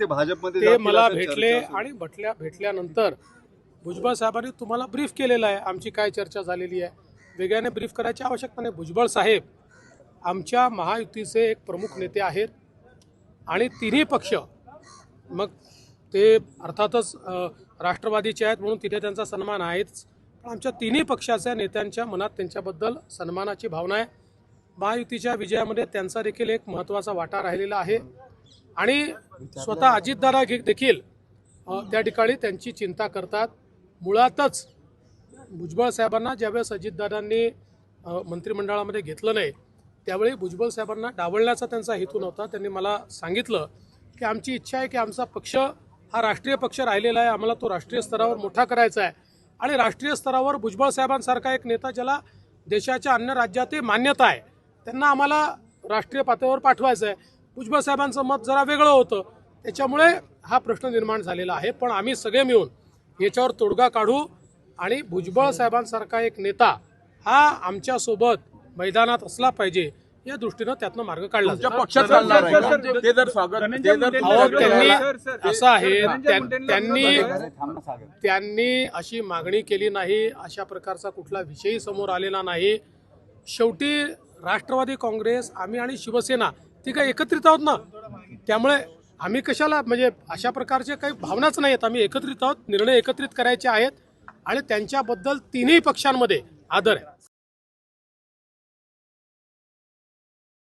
ते भाजपमध्ये ते जातील मला असं भेटले चर्चा सुरू. आणि भेटल्या भेटल्यानंतर भुजबळ साहेबांनी तुम्हाला ब्रीफ केलेलं आहे. आमची काय चर्चा झालेली आहे. वेगळ्याने ब्रीफ करायची आवश्यकता नाही. भुजबळ साहेब आमच्या महायुतीचे एक प्रमुख नेते आहेत आणि तिन्ही पक्ष मग ते अर्थातच अ, राष्ट्रवादीचे आहेत म्हणून तिथे त्यांचा सन्मान आहेच. पण आमच्या तिन्ही पक्षाच्या नेत्यांच्या मनात त्यांच्याबद्दल सन्मानाची भावना आहे. महायुतीच्या विजयामध्ये त्यांचा देखील एक महत्त्वाचा वाटा राहिलेला आहे. आणि स्वतः अजितदादा घे- देखील त्या ठिकाणी त्यांची चिंता करतात. मुळातच भुजबळ साहेबांना ज्यावेळेस अजितदादांनी मंत्रिमंडळामध्ये घेतलं नाही त्यावेळी भुजबळ साहेबांना डावलण्याचा त्यांचा हेतू नव्हता. त्यांनी मला सांगितलं की आमची इच्छा आहे की आमचा पक्ष हा राष्ट्रीय पक्ष राहिलेला आहे. आम्हाला तो राष्ट्रीय स्तरावर मोठा करायचा आहे. आणि राष्ट्रीय स्तरावर भुजबळ साहेबांसारखा एक नेता ज्याला देशाच्या अन्य राज्यातही मान्यता आहे त्यांना आम्हाला राष्ट्रीय पातळीवर पाठवायचं आहे. भुजबळ साहेबांचं मत जरा वेगळं होतं. त्याच्यामुळे हा प्रश्न निर्माण झालेला आहे. पण आम्ही सगळे मिळून याच्यावर तोडगा काढू आणि भुजबळ साहेबांसारखा एक नेता हा आमच्यासोबत मैदानात असला पाहिजे या दृष्टीनं त्यातनं मार्ग काढला त्यांनी असं आहे त्यांनी त्यांनी अशी मागणी केली नाही अशा प्रकारचा कुठला विषयही समोर आलेला नाही. शेवटी राष्ट्रवादी काँग्रेस आम्ही आणि शिवसेना ती काय एकत्रित आहोत ना? त्यामुळे आम्ही कशाला म्हणजे अशा प्रकारचे काही भावनाच नाही आहेत आम्ही एकत्रित आहोत निर्णय एकत्रित करायचे आहेत आणि त्यांच्याबद्दल तिन्ही पक्षांमध्ये आदर आहे.